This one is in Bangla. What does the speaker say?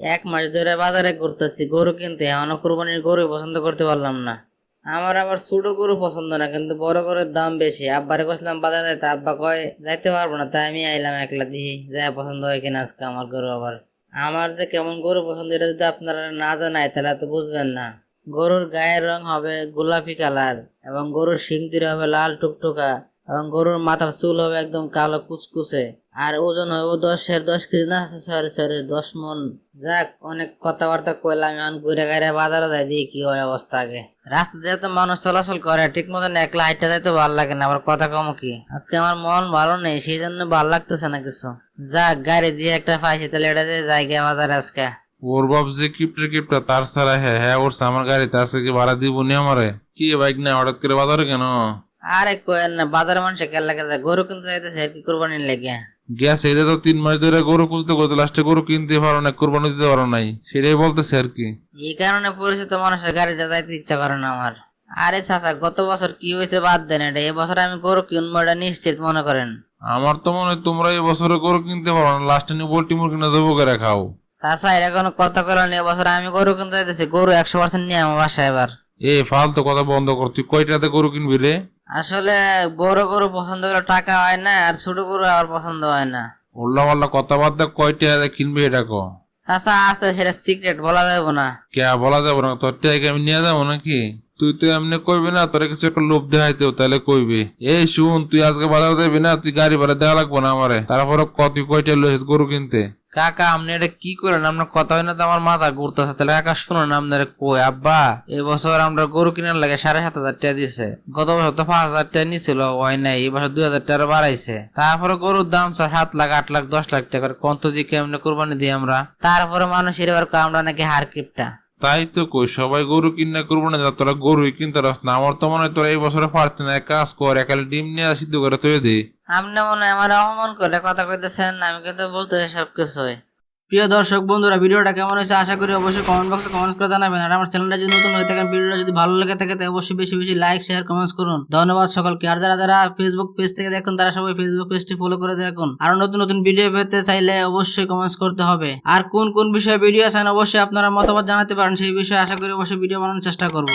এক মাস ধরে বাজারে ঘুরতেছি, গরু কিনতে। এখনও কুরবানির গরু পছন্দ করতে পারলাম না। আমার আবার ছোট গরু পছন্দ না, কিন্তু বড় গরুর দাম বেশি। আব্বারে কইছিলাম বাজারে যাইতে, আব্বা কয়, যাইতে পারব না। তাই আমি আইলাম একলা দিহি যাই পছন্দ হয় কিনা আজকে আমার গরু আবার। আমার যে কেমন গরু পছন্দ, এটা যদি আপনারা না জানাই তাহলে তো বুঝবেন না। গরুর গায়ের রং হবে গোলাপি কালার এবং গরুর শিং হবে লাল টুকটুকা। এবং গরুর মাথার চুল হবে একদম কালো কুচকুচে। আর ওজন হবে দশের দশ কেজি না, সরি সরি দশ মন। যাক, অনেক কথাবার্তা কইলাম, এখন ঘুরে গাড়ি বাজারে যাই দিয়ে কি হয় অবস্থা আগে। রাস্তা দিয়ে তো মানুষ চলাচল করে ঠিক মতন একলা হাইটা যাইতে ভালো লাগে না, আবার কথা কম কি? আজকে আমার মন ভালো নেই সেই জন্য ভালো লাগতেছে না কিছু। যাক, গাড়ি দিয়ে একটা পাইছি, তাহলে এটা দিয়ে যাই গিয়ে বাজারে আজকে। ওর বাপ যে কিপটে কিপটা, তার ছাড়া হ্যাঁ হ্যাঁ ওর আমার গাড়িতে আজকে কি ভাড়া দিব নি আমারে? কি বাইক না হঠাৎ করে বাজারে কেন? আরে কোয়েন না বাজারে মানুষে লাগে যায় গরু কিনতে যাইতেছে আর কি কোরবানির লেগে গ্যাস এটা তো তিন মাস ধরে গরু খুঁজতে করতে লাস্টে গরু কিনতে পারো না কোরবানি দিতে পারো নাই সেটাই বলতেছে আর কি। এই কারণে পরিচিত মানুষের গাড়িতে যাইতে ইচ্ছা করে না আমার। আরে চাচা গত বছর কি হয়েছে বাদ দেন এটা এবছর আমি গরু কিনবো এটা নিশ্চিত মনে করেন। আমার তো মনে হয় তোমরা এই বছরে গরু কিনতে পারো না লাস্টে নিয়ে পোল্ট্রি মুরগি না দেবো করে খাও। চাচা এটা কোনো কথা করে না এবছর আমি গরু কিনতে যাইতেছি গরু একশো পার্সেন্ট নিয়ে আমার বাসায় এবার। এ ফালতু কথা বন্ধ কর তুই কয়টাতে গরু কিনবি রে? আসলে বড় গরু পছন্দ করে টাকা হয় না আর ছোট গরু আবার পছন্দ হয় না। উল্লা পাল্লা কথাবার্তা কয়টা কিনবে এটা কো চাচা আছে সেটা সিক্রেট বলা যাবে না। কে বলা যাবে না? তোর টাকা আমি নিয়ে যাব নাকি? তুই তো এমনি কইবি না, তোর কিছু একটা লোভ দেখাইতে তাহলে কইবি। এই শুন, তুই আজকে বাজার দেবি না, তুই গাড়ি ভাড়া দেওয়া লাগবো না আমারে। তারপরে কত কয়টা লইছিস গরু কিনতে? কাকা, আপনি এটা কি করেন? আপনার কথা হয় না তো আমার মাথা ঘুরতেছে। তাহলে কাকা, শুনুন, আপনার কই, আব্বা এবছর আমরা গরু কেনার লাগে সাড়ে সাত হাজার টাকা দিছে। গত বছর তো পাঁচ হাজার টাকা নিছিল, হয় নাই এবছর দুই হাজার টাকা বাড়াইছে। তারপরে গরুর দাম চার সাত লাখ, আট লাখ, দশ লাখ টাকা কত দিকে এমনি কোরবানি দিই আমরা? তারপরে মানুষের এবার আমরা নাকি হার কিপটা। তাই তো কই, সবাই গরু কিনা করব না তোরা গরুই কিনতে রাস না আমার তো মনে হয় তোরা এই বছরে পারতে না কাজ কর, একালে ডিম নিয়ে সিদ্ধ করে তুই দে। আপনি মনে হয় আমার অপমান করে, কথা কইতেছেন, আমি কিন্তু বলতে সব কিছুই প্রিয় দর্শক বন্ধুরা, ভিডিওটা কেমন হয়েছে আশা করি অবশ্যই কমেন্ট বক্সে কমেন্ট করে জানাবেন। আর আমার চ্যানেলটা যদি নতুন হয়ে থাকেন, ভিডিওটা যদি ভালো লেগে থাকে, তাহলে অবশ্যই বেশি বেশি লাইক শেয়ার কমেন্টস করুন। ধন্যবাদ সকলকে। আর যারা যারা ফেসবুক পেজ থেকে দেখুন, তারা সবাই ফেসবুক পেজটি ফলো করে দেখুন আর নতুন নতুন ভিডিও পেতে চাইলে অবশ্যই কমেন্টস করতে হবে। আর কোন কোন বিষয়ে ভিডিও চান অবশ্যই আপনারা মতামত জানাতে পারেন। সেই বিষয়ে আশা করি অবশ্যই ভিডিও বানানোর চেষ্টা করব।